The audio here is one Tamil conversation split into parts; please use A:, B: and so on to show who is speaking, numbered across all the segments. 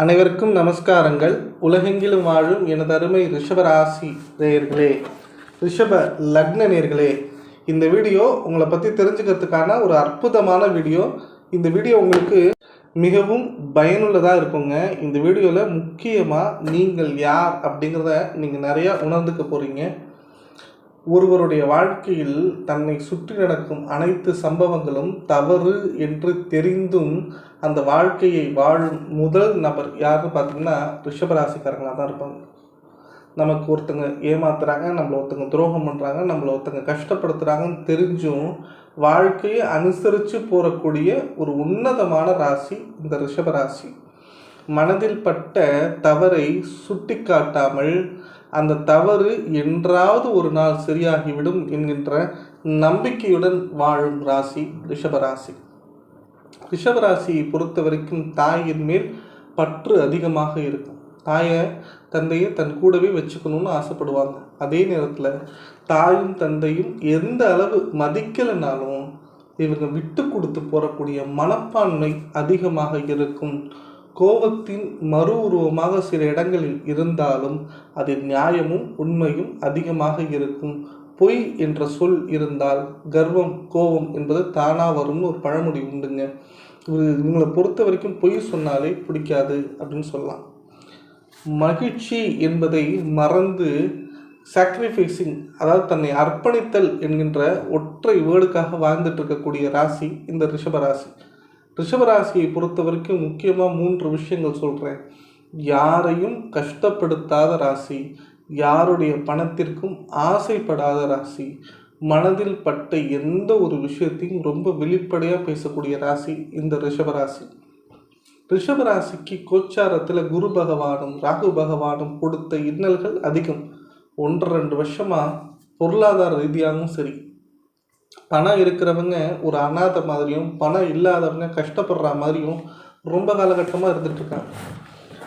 A: அனைவருக்கும் நமஸ்காரங்கள். உலகெங்கிலும் வாழும் எனது அருமை ரிஷபராசி நேயர்களே ரிஷப லக்ன நேர்களே இந்த வீடியோ உங்களை பற்றி தெரிஞ்சுக்கிறதுக்கான ஒரு அற்புதமான வீடியோ. இந்த வீடியோ உங்களுக்கு மிகவும் பயனுள்ளதாக இருக்குங்க. இந்த வீடியோவில் முக்கியமாக நீங்கள் யார் அப்படிங்கிறத நீங்கள் நிறையா உணர்ந்துக்க போகிறீங்க ஒருவருடைய வாழ்க்கையில் தன்னை சுற்றி நடக்கும் அனைத்து சம்பவங்களும் தவறு என்று தெரிந்தும் அந்த வாழ்க்கையை வாழும் முதல் நபர் யாருன்னு பார்த்தீங்கன்னா ரிஷபராசிக்காரங்களாக தான் இருப்பாங்க. நமக்கு ஒருத்தங்க ஏமாத்துறாங்க நம்மளை ஒருத்தங்க துரோகம் பண்ணுறாங்க நம்மளை ஒருத்தங்க கஷ்டப்படுத்துகிறாங்கன்னு தெரிஞ்சும் வாழ்க்கையை அனுசரித்து போகக்கூடிய ஒரு உன்னதமான ராசி இந்த ரிஷபராசி. மனதில் பட்ட தவறை சுட்டி காட்டாமல் அந்த தவறு என்றாவது ஒரு நாள் சரியாகிவிடும் என்கின்ற நம்பிக்கையுடன் வாழும் ராசி ரிஷபராசி. ரிஷபராசியை பொறுத்த வரைக்கும் தாயின் மேல் பற்று அதிகமாக இருக்கும். தாயை தந்தையை தன் கூடவே வச்சுக்கணும்னு ஆசைப்படுவாங்க. அதே நேரத்தில் தாயும் தந்தையும் எந்த அளவு மதிக்கலைனாலும் இவங்க விட்டு கொடுத்து போகக்கூடிய மனப்பான்மை அதிகமாக இருக்கும். கோபத்தின் மறு உருவமாக சில இடங்களில் இருந்தாலும் அதில் நியாயமும் உண்மையும் அதிகமாக இருக்கும். பொய் என்ற சொல் இருந்தால் கர்வம் கோபம் என்பது தானாக வரும்னு ஒரு பழமொழி உண்டுங்க. இவர் இவங்களை பொறுத்த வரைக்கும் பொய் சொன்னாலே பிடிக்காது அப்படின்னு சொல்லலாம். மகிழ்ச்சி என்பதை மறந்து சாக்ரிஃபைசிங் அதாவது தன்னை அர்ப்பணித்தல் என்கின்ற ஒற்றை வேர்டுக்காக வாழ்ந்துட்டு இருக்கக்கூடிய ராசி இந்த ரிஷப ராசி. ரிஷபராசியை பொறுத்த வரைக்கும் முக்கியமாக மூன்று விஷயங்கள் சொல்கிறேன் யாரையும் கஷ்டப்படுத்தாத ராசி யாருடைய பணத்திற்கும் ஆசைப்படாத ராசி மனதில் பட்ட எந்த ஒரு விஷயத்தையும் ரொம்ப வெளிப்படையாக பேசக்கூடிய ராசி இந்த ரிஷபராசி. ரிஷபராசிக்கு கோச்சாரத்தில் குரு பகவானும் ராகு பகவானும் கொடுத்த இன்னல்கள் அதிகம். ஒன்று ரெண்டு வருஷமாக பொருளாதார ரீதியாகவும் சரி. பணம் இருக்கிறவங்க ஒரு அனாதை மாதிரியும் பணம் இல்லாதவங்க கஷ்டப்படுற மாதிரியும் ரொம்ப காலகட்டமாக இருந்துட்டுருக்காங்க.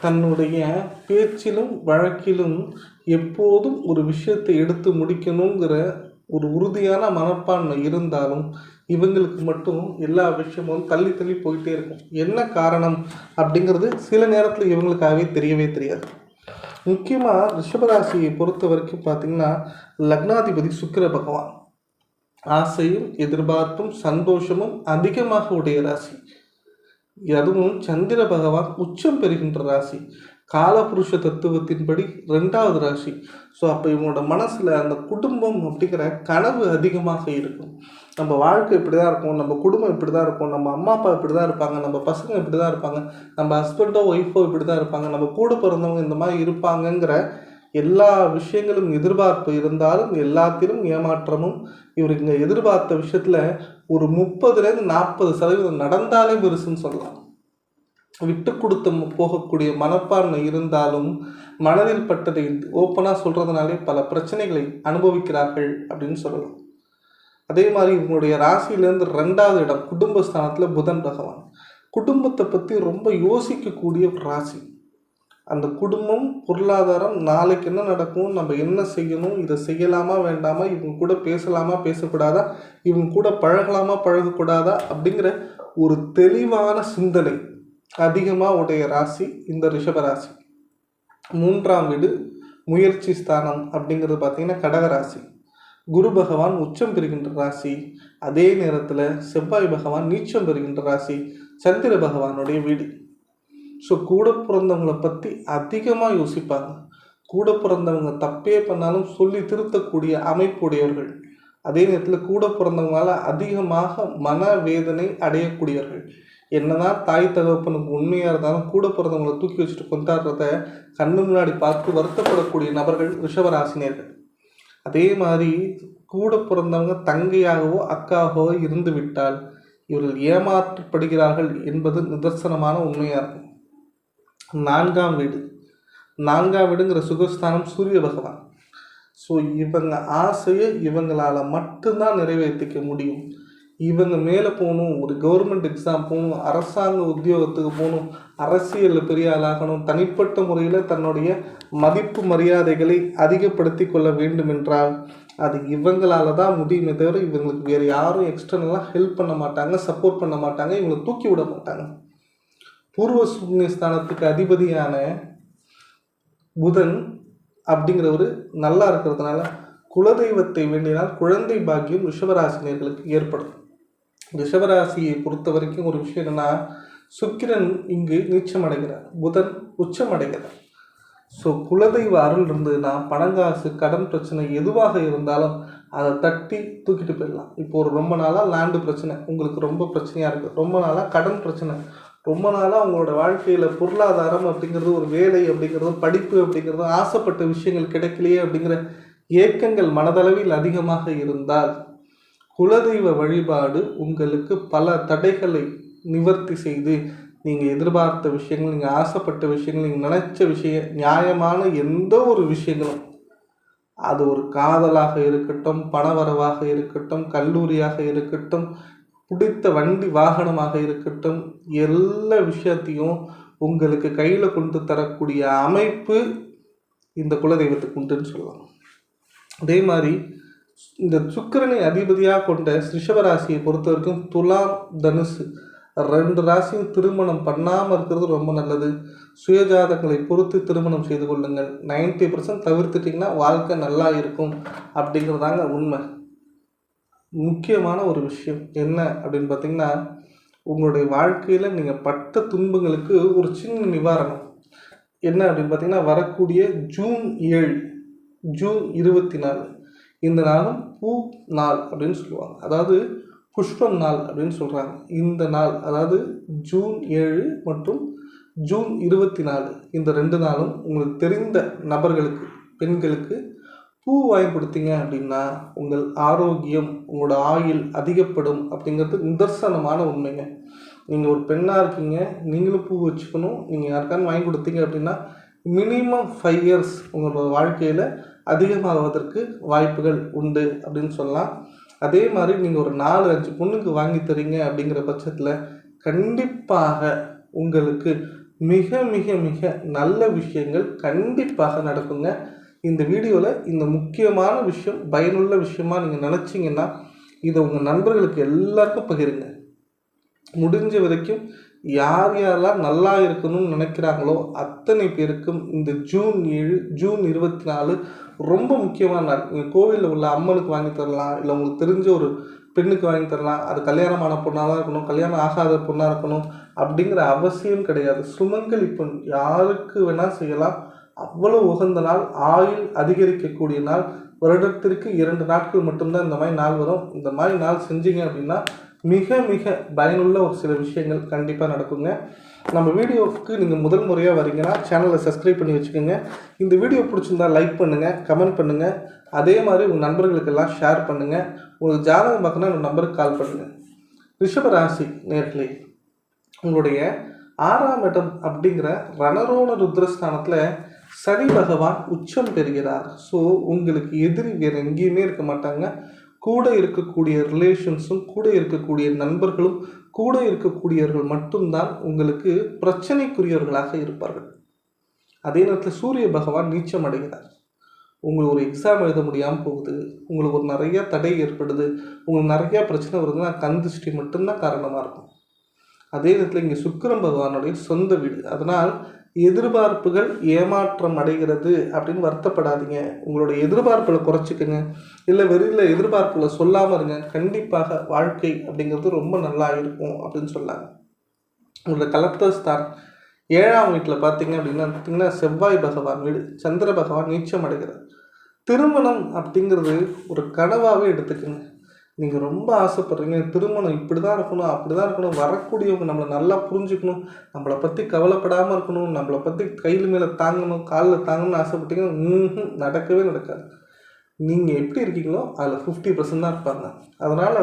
A: தன்னுடைய பேச்சிலும் வழக்கிலும் எப்போதும் ஒரு விஷயத்தை எடுத்து முடிக்கணுங்கிற ஒரு உறுதியான மனப்பான்மை இருந்தாலும் இவங்களுக்கு மட்டும் எல்லா விஷயமும் தள்ளி தள்ளி போயிட்டே இருக்கும். என்ன காரணம் அப்படிங்கிறது சில நேரத்தில் இவங்களுக்காகவே தெரியவே தெரியாது. முக்கியமாக ரிஷபராசியை பொறுத்த வரைக்கும் பார்த்திங்கன்னா லக்னாதிபதி சுக்கிர பகவான். ஆசையும் எதிர்பார்ப்பும் சந்தோஷமும் அதிகமாக உடைய ராசி. அதுவும் சந்திர பகவான் உச்சம் பெறுகின்ற ராசி. காலபுருஷ தத்துவத்தின்படி ரெண்டாவது ராசி. ஸோ அப்போ இவங்களோட மனசில் அந்த குடும்பம் அப்படிங்கிற கனவு அதிகமாக இருக்கும். நம்ம வாழ்க்கை இப்படி தான் இருக்கும் நம்ம குடும்பம் இப்படி தான் இருக்கும் நம்ம அம்மா அப்பா இப்படி தான் இருப்பாங்க நம்ம பசங்க இப்படி தான் இருப்பாங்க நம்ம ஹஸ்பண்டோ ஒய்ஃபோ இப்படி தான் இருப்பாங்க நம்ம கூட பிறந்தவங்க இந்த மாதிரி இருப்பாங்கங்கிற எல்லா விஷயங்களும் எதிர்பார்ப்பு இருந்தாலும் எல்லாத்திலும் ஏமாற்றமும் இவர் இங்கே எதிர்பார்த்த விஷயத்தில் ஒரு முப்பதுலேருந்து நாற்பது சதவீதம் நடந்தாலே பெருசுன்னு சொல்லலாம். விட்டு கொடுத்து போகக்கூடிய மனப்பான்மை இருந்தாலும் மனதில் பட்டதை ஓப்பனாக சொல்கிறதுனாலே பல பிரச்சனைகளை அனுபவிக்கிறார்கள் அப்படின்னு சொல்லலாம். அதே மாதிரி இவங்களுடைய ராசியிலேருந்து ரெண்டாவது இடம் குடும்பஸ்தானத்தில் புதன் பகவான். குடும்பத்தை பற்றி ரொம்ப யோசிக்கக்கூடிய ராசி. அந்த குடும்பம் பொருளாதாரம் நாளைக்கு என்ன நடக்கும் நம்ம என்ன செய்யணும் இதை செய்யலாமா வேண்டாமா இவங்க கூட பேசலாமா பேசக்கூடாதா இவங்க கூட பழகலாமா பழகக்கூடாதா அப்படிங்கிற ஒரு தெளிவான சிந்தனை அதிகமாக உடைய ராசி இந்த ரிஷபராசி. மூன்றாம் வீடு முயற்சி ஸ்தானம் அப்படிங்கிறது பார்த்தீங்கன்னா கடகராசி. குரு பகவான் உச்சம் பெறுகின்ற ராசி. அதே நேரத்தில் செவ்வாய் பகவான் நீச்சம் பெறுகின்ற ராசி. சந்திர பகவானுடைய வீடு. ஸோ கூட பிறந்தவங்களை பற்றி அதிகமாக யோசிப்பாங்க. கூட பிறந்தவங்க தப்பே பண்ணாலும் சொல்லி திருத்தக்கூடிய அமைப்புடையவர்கள். அதே நேரத்தில் கூட பிறந்தவங்களால் அதிகமாக மனவேதனை அடையக்கூடியவர்கள். என்னதான் தாய் தகப்பனுக்கு உண்மையாக இருந்தாலும் கூட பிறந்தவங்களை தூக்கி வச்சுட்டு கொண்டாடுறத கண்ணு முன்னாடி பார்த்து வருத்தப்படக்கூடிய நபர்கள் ரிஷபராசினியர்கள். அதே மாதிரி கூட பிறந்தவங்க தங்கையாகவோ அக்காகவோ இருந்து விட்டால் இவர்கள் ஏமாற்றப்படுகிறார்கள் என்பது நிதர்சனமான உண்மையாக இருக்கும். நான்காம் வீடு. நான்காம் வீடுங்கிற சுகஸ்தானம் சூரிய பகவான். ஸோ இவங்க ஆசையை இவங்களால் மட்டும்தான் நிறைவேற்றிக்க முடியும். இவங்க மேலே போகணும் ஒரு கவர்மெண்ட் எக்ஸாம் போகணும் அரசாங்க உத்தியோகத்துக்கு போகணும் அரசியலில் பெரிய ஆளாகணும் தனிப்பட்ட முறையில் தன்னுடைய மதிப்பு மரியாதைகளை அதிகப்படுத்தி கொள்ள வேண்டும் என்றால் அது இவங்களால தான் முடியுமே தவிர இவங்களுக்கு வேறு யாரும் எக்ஸ்டர்னலாக ஹெல்ப் பண்ண மாட்டாங்க சப்போர்ட் பண்ண மாட்டாங்க இவங்களை தூக்கி விட மாட்டாங்க. பூர்வ புண்ணியஸ்தானத்துக்கு அதிபதியான புதன் அப்படிங்கிறவர் நல்லா இருக்கிறதுனால குலதெய்வத்தை வேண்டினால் குழந்தை பாக்கியம் ரிஷபராசினியர்களுக்கு ஏற்படும். ரிஷபராசியை பொறுத்த வரைக்கும் ஒரு விஷயம் என்னென்னா சுக்கிரன் இங்கு நீச்சம் அடைகிறார் புதன் உச்சம் அடைகிறார் ஸோ குலதெய்வ அருள் இருந்ததுன்னா பணங்காசு கடன் பிரச்சனை எதுவாக இருந்தாலும் அதை தட்டி தூக்கிட்டு போயிடலாம். இப்போ ஒரு ரொம்ப நாளாக லேண்டு பிரச்சனை. உங்களுக்கு ரொம்ப பிரச்சனையாக இருக்குது ரொம்ப நாளாக கடன் பிரச்சனை. ரொம்ப நாளாக அவங்களோட வாழ்க்கையில் பொருளாதாரம் அப்படிங்கிறது ஒரு வேலை அப்படிங்கிறது படிப்பு அப்படிங்கிறது ஆசைப்பட்ட விஷயங்கள் கிடைக்கலையே அப்படிங்கிற ஏக்கங்கள் மனதளவில் அதிகமாக இருந்தால் குலதெய்வ வழிபாடு உங்களுக்கு பல தடைகளை நிவர்த்தி செய்து நீங்கள் எதிர்பார்த்த விஷயங்கள் நீங்கள் ஆசைப்பட்ட விஷயங்கள் நீங்கள் நினச்ச விஷயம் நியாயமான எந்த ஒரு விஷயங்களும் அது ஒரு காதலாக இருக்கட்டும் பணவரவாக இருக்கட்டும் கல்லூரியாக இருக்கட்டும் பிடித்த வண்டி வாகனமாக இருக்கட்டும் எல்லா விஷயத்தையும் உங்களுக்கு கையில் கொண்டு தரக்கூடிய அமைப்பு இந்த குலதெய்வத்துக்கு உண்டுன்னு சொல்லலாம். அதே மாதிரி இந்த சுக்கிரனை அதிபதியாக கொண்ட ரிஷபராசியை பொறுத்த வரைக்கும் துலாம் தனுசு ரெண்டு ராசியும் திருமணம் பண்ணாமல் இருக்கிறது ரொம்ப நல்லது. சுயஜாதங்களை பொறுத்து திருமணம் செய்து கொள்ளுங்கள். 90% பர்சன்ட் தவிர்த்துட்டிங்கன்னா வாழ்க்கை நல்லா இருக்கும் அப்படிங்கிறதாங்க உண்மை. முக்கியமான ஒரு விஷயம் என்ன அப்படின்னு பார்த்தீங்கன்னா உங்களுடைய வாழ்க்கையில் நீங்கள் பட்ட துன்பங்களுக்கு ஒரு சின்ன நிவாரணம். என்ன அப்படின்னு பார்த்தீங்கன்னா வரக்கூடிய ஜூன் ஏழு ஜூன் இருபத்தி நாலு இந்த நாளும் பூ நாள் அப்படின்னு சொல்லுவாங்க. அதாவது புஷ்பம் நாள் அப்படின்னு சொல்கிறாங்க இந்த நாள் அதாவது ஜூன் ஏழு மற்றும் ஜூன் இருபத்தி நாலு இந்த ரெண்டு நாளும் உங்களுக்கு தெரிந்த நபர்களுக்கு பெண்களுக்கு பூ வாங்கி அப்படின்னா உங்கள் ஆரோக்கியம் உங்களோட ஆயுள் அதிகப்படும் அப்படிங்கிறது நிதர்சனமான உண்மைங்க. நீங்கள் ஒரு பெண்ணாக இருக்கீங்க நீங்களும் பூ வச்சுக்கணும் நீங்கள் யாருக்கான வாங்கி கொடுத்தீங்க அப்படின்னா மினிமம் ஃபைவ் இயர்ஸ் உங்களோட வாழ்க்கையில் அதிகமாகுவதற்கு வாய்ப்புகள் உண்டு அப்படின்னு சொல்லலாம். அதே மாதிரி நீங்கள் ஒரு நாலு அஞ்சு பொண்ணுக்கு வாங்கி தரீங்க அப்படிங்கிற பட்சத்தில் கண்டிப்பாக உங்களுக்கு மிக மிக மிக நல்ல விஷயங்கள் கண்டிப்பாக நடக்குங்க. இந்த வீடியோவில் இந்த முக்கியமான விஷயம் பயனுள்ள விஷயமா நீங்கள் நினச்சிங்கன்னா இதை உங்கள் நண்பர்களுக்கு எல்லாருக்கும் பகிருங்க. முடிஞ்ச வரைக்கும் யார் யாரெல்லாம் நல்லா இருக்கணும்னு நினைக்கிறாங்களோ அத்தனை பேருக்கும் இந்த ஜூன் ஏழு ஜூன் இருபத்தி நாலு ரொம்ப முக்கியமான நாள். நீங்கள் கோவிலில் உள்ள அம்மனுக்கு வாங்கி தரலாம் இல்லை உங்களுக்கு தெரிஞ்ச ஒரு பெண்ணுக்கு வாங்கி தரலாம். அது கல்யாணமான பொண்ணாக தான் இருக்கணும் கல்யாணம் ஆகாத பொண்ணாக இருக்கணும் அப்படிங்கிற அவசியம் கிடையாது. சுமங்கலி பெண் யாருக்கு வேணால் செய்யலாம். அவ்வளோ உகந்த நாள் ஆயுள் அதிகரிக்கக்கூடிய நாள் வருடத்திற்கு இரண்டு நாட்கள் மட்டும்தான் இந்த மாதிரி நாள் வரும். இந்த மாதிரி நாள் செஞ்சீங்க அப்படின்னா மிக மிக பயனுள்ள ஒரு சில விஷயங்கள் கண்டிப்பாக நடக்குங்க. நம்ம வீடியோவுக்கு நீங்கள் முதல் முறையாக வரீங்கன்னா சேனலை சப்ஸ்கிரைப் பண்ணி வச்சுக்கோங்க. இந்த வீடியோ பிடிச்சிருந்தா லைக் பண்ணுங்கள் கமெண்ட் பண்ணுங்கள் அதே மாதிரி உங்கள் நண்பர்களுக்கெல்லாம் ஷேர் பண்ணுங்கள் உங்களுக்கு ஜாதகம் பார்க்கணுன்னா உங்கள் நம்பருக்கு கால் பண்ணுங்கள் ரிஷபராசி நேர்களே உங்களுடைய ஆறாம் இடம் அப்படிங்கிற ரணரோண ருத்ரஸ்தானத்தில் சனி பகவான் உச்சம் பெறுகிறார். ஸோ உங்களுக்கு எதிரி வேறு எங்கேயுமே இருக்க மாட்டாங்க. கூட இருக்கக்கூடிய ரிலேஷன்ஸும் கூட இருக்கக்கூடிய நண்பர்களும் கூட இருக்கக்கூடியவர்கள் மட்டும்தான் உங்களுக்கு பிரச்சனைக்குரியவர்களாக இருப்பார்கள். அதே நேரத்தில் சூரிய பகவான் நீச்சம் அடைகிறார். உங்களுக்கு ஒரு எக்ஸாம் எழுத முடியாமல் போகுது. உங்களுக்கு ஒரு நிறைய தடை ஏற்படுது. உங்களுக்கு நிறைய பிரச்சனை வருதுன்னா கண் திருஷ்டி மட்டும்தான் காரணமாக இருக்கும். அதே நேரத்தில் இங்கே சுக்கரன் பகவானுடைய சொந்த வீடு. அதனால் எதிர்பார்ப்புகள் ஏமாற்றம் அடைகிறது அப்படின்னு வருத்தப்படாதீங்க. உங்களுடைய எதிர்பார்ப்புகளை குறைச்சிக்கங்க. இல்லை வெளியில் எதிர்பார்ப்புகளை சொல்லாமல் இருங்க. கண்டிப்பாக வாழ்க்கை அப்படிங்கிறது ரொம்ப நல்லா இருக்கும் அப்படின்னு சொல்லாங்க. உங்களோட கலெக்டர் ஸ்தார் ஏழாம் வீட்டில் பார்த்தீங்க அப்படின்னா பார்த்தீங்கன்னா செவ்வாய் பகவான் வீடு சந்திர பகவான் நீச்சம் அடைகிறார். திருமணம் அப்படிங்கிறது ஒரு கனவாகவே எடுத்துக்கங்க. நீங்கள் ரொம்ப ஆசைப்படுறீங்க திருமணம் இப்படி தான் இருக்கணும் அப்படி தான் இருக்கணும் வரக்கூடியவங்க நம்மளை நல்லா புரிஞ்சுக்கணும் நம்மளை பற்றி கவலைப்படாமல் இருக்கணும் நம்மளை பற்றி கையில் மேலே தாங்கணும் காலில் தாங்கணும்னு ஆசைப்பட்டீங்கன்னா நடக்கவே நடக்காது. நீங்கள் எப்படி இருக்கீங்களோ அதில் ஃபிஃப்டி பர்சன்ட் தான் இருப்பாங்க. அதனால்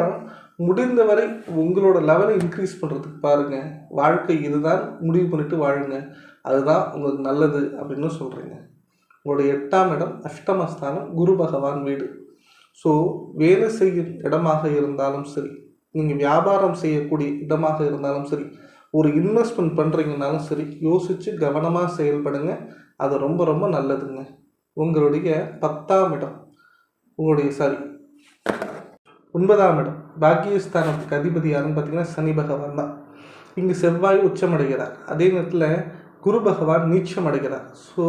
A: முடிந்தவரை உங்களோட லெவலை இன்க்ரீஸ் பண்ணுறதுக்கு பாருங்கள் வாழ்க்கை இதுதான் முடிவு பண்ணிவிட்டு வாழுங்க. அதுதான் உங்களுக்கு நல்லது அப்படின்னு சொல்கிறீங்க உங்களுடைய எட்டாம் இடம் அஷ்டமஸ்தானம் குரு பகவான் வீடு. ஸோ வேலை செய்யும் இடமாக இருந்தாலும் சரி நீங்கள் வியாபாரம் செய்யக்கூடிய இடமாக இருந்தாலும் சரி ஒரு இன்வெஸ்ட்மெண்ட் பண்ணுறீங்கனாலும் சரி யோசித்து கவனமாக செயல்படுங்க. அது ரொம்ப ரொம்ப நல்லதுங்க. உங்களுடைய பத்தாம் இடம். உங்களுடைய சாரி ஒன்பதாம் இடம். பாக்கியஸ்தானத்துக்கு அதிபதி யாருன்னு பார்த்தீங்கன்னா சனி பகவான் தான். இங்கு செவ்வாய் உச்சமடைகிறார். அதே நேரத்தில் குரு பகவான் நீச்சம் அடைகிறார் ஸோ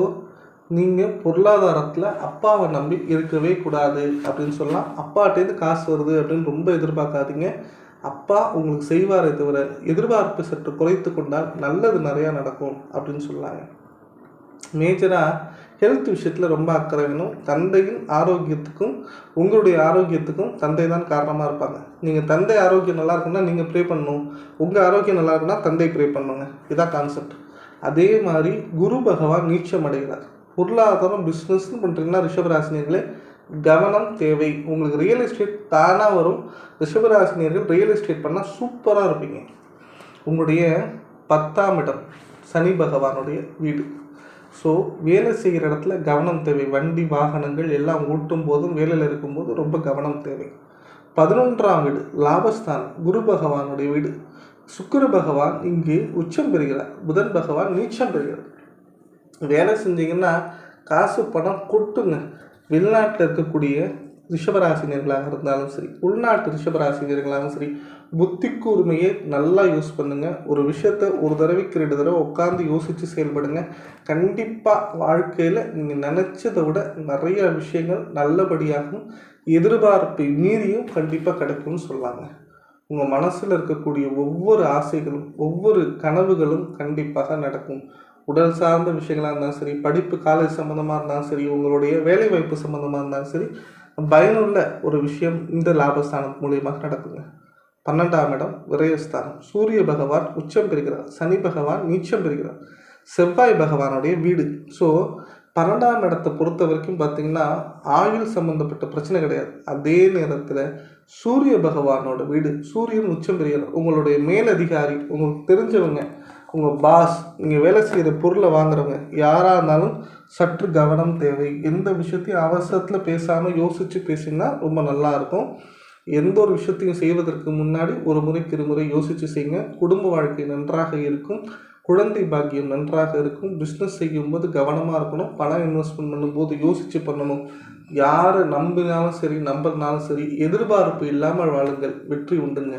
A: நீங்கள் பொருளாதாரத்தில் அப்பாவை நம்பி இருக்கவே கூடாது அப்படின்னு சொல்லலாம் அப்பாட்டேருந்து காசு வருது அப்படின்னு ரொம்ப எதிர்பார்க்காதீங்க. அப்பா உங்களுக்கு செய்வாரே தவிர எதிர்பார்ப்பு சற்று குறைத்து கொண்டால் நல்லது நிறையா நடக்கும் அப்படின்னு சொல்லாங்க. மேஜராக ஹெல்த் விஷயத்தில் ரொம்ப அக்கறை வேணும். தந்தையின் ஆரோக்கியத்துக்கும் உங்களுடைய ஆரோக்கியத்துக்கும் தந்தை தான் காரணமாக இருப்பாங்க. நீங்கள் தந்தை ஆரோக்கியம் நல்லா இருக்குன்னா நீங்கள் ப்ரே பண்ணணும். உங்கள் ஆரோக்கியம் நல்லா இருக்குன்னா தந்தை ப்ரே பண்ணுங்க. இதான் கான்செப்ட் அதே மாதிரி குரு பகவான் நீச்சம் அடைகிறார். பொருளாதாரம் பிஸ்னஸ்னு பண்ணுறீங்கன்னா ரிஷபராசினியர்களே? கவனம் தேவை. உங்களுக்கு ரியல் எஸ்டேட் தானாக வரும். ரிஷபராசினியர்கள் ரியல் எஸ்டேட் பண்ணால் சூப்பராக இருப்பீங்க. உங்களுடைய பத்தாம் இடம் சனி பகவானுடைய வீடு. ஸோ வேலை செய்கிற இடத்துல கவனம் தேவை. வண்டி வாகனங்கள் எல்லாம் ஓட்டும் போதும் வேலையில் இருக்கும்போது ரொம்ப கவனம் தேவை. பதினொன்றாம் வீடு லாபஸ்தான் குரு பகவானுடைய வீடு. சுக்கர பகவான் இங்கு உச்சம் பெறுகிறார். புதன் பகவான் நீச்சம் பெறுகிறார். வேலை செஞ்சீங்கன்னா காசு பணம் கொட்டுங்க. வெளிநாட்டில் இருக்கக்கூடிய ரிஷபராசினியர்களாக இருந்தாலும் சரி உள்நாட்டு ரிஷபராசினியர்களாகவும் சரி புத்தி கூர்மையை நல்லா யூஸ் பண்ணுங்கள் ஒரு விஷயத்த ஒரு தடவைக்கு ரெண்டு தடவை உட்காந்து யோசித்து செயல்படுங்க. கண்டிப்பாக வாழ்க்கையில் நீங்கள் நினச்சதை விட நிறைய விஷயங்கள் நல்லபடியாகவும் எதிர்பார்ப்பை மீறியும் கண்டிப்பாக கிடைக்கும்னு சொல்லாங்க. உங்கள் மனசில் இருக்கக்கூடிய ஒவ்வொரு ஆசைகளும் ஒவ்வொரு கனவுகளும் கண்டிப்பாக நடக்கும். உடல் சார்ந்த விஷயங்களாக இருந்தாலும் சரி படிப்பு காலேஜ் சம்மந்தமாக இருந்தாலும் சரி உங்களுடைய வேலைவாய்ப்பு சம்மந்தமாக இருந்தாலும் சரி பயனுள்ள ஒரு விஷயம் இந்த லாபஸ்தானம் மூலியமாக நடக்குங்க. பன்னெண்டாம் இடம் விரயஸ்தானம். சூரிய பகவான் உச்சம் பெறுகிறார். சனி பகவான் நீச்சம் பெறுகிறார். செவ்வாய் பகவானுடைய வீடு. ஸோ பன்னெண்டாம் இடத்தை பொறுத்த வரைக்கும் பார்த்தீங்கன்னா ஆயுள் சம்மந்தப்பட்ட பிரச்சனை கிடையாது. அதே நேரத்தில் சூரிய பகவானோட வீடு. சூரியன் உச்சம் பெறுகிறார். உங்களுடைய மேலதிகாரி உங்களுக்கு தெரிஞ்சவங்க உங்கள் பாஸ் நீங்கள் வேலை செய்கிற பொருளை வாங்குறவங்க யாராக இருந்தாலும் சற்று கவனம் தேவை. எந்த விஷயத்தையும் அவசரத்தில் பேசாமல் யோசித்து பேசினா ரொம்ப நல்லா இருக்கும். எந்த ஒரு விஷயத்தையும் செய்வதற்கு முன்னாடி ஒரு முறைக்கு இருமுறை யோசித்து செய்யுங்க குடும்ப வாழ்க்கை நன்றாக இருக்கும். குழந்தை பாக்கியம் நன்றாக இருக்கும். பிஸ்னஸ் செய்யும்போது கவனமாக இருக்கணும். பணம் இன்வெஸ்ட்மெண்ட் பண்ணும்போது யோசித்து பண்ணணும். யாரை நம்பினாலும் சரி நம்பினாலும் சரி எதிர்பார்ப்பு இல்லாமல் வாழுங்கள். வெற்றி உண்டுங்க.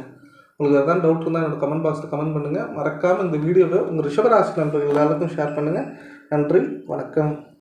A: உங்களுக்கு எதாவது டவுட் இருந்தால் என்னோட கமெண்ட் பாக்ஸில் கமெண்ட் பண்ணுங்கள் மறக்காமல் இந்த வீடியோவை உங்கள் ரிஷபராசி நண்பர்கள் எல்லாருக்கும் ஷேர் பண்ணுங்கள் நன்றி வணக்கம்.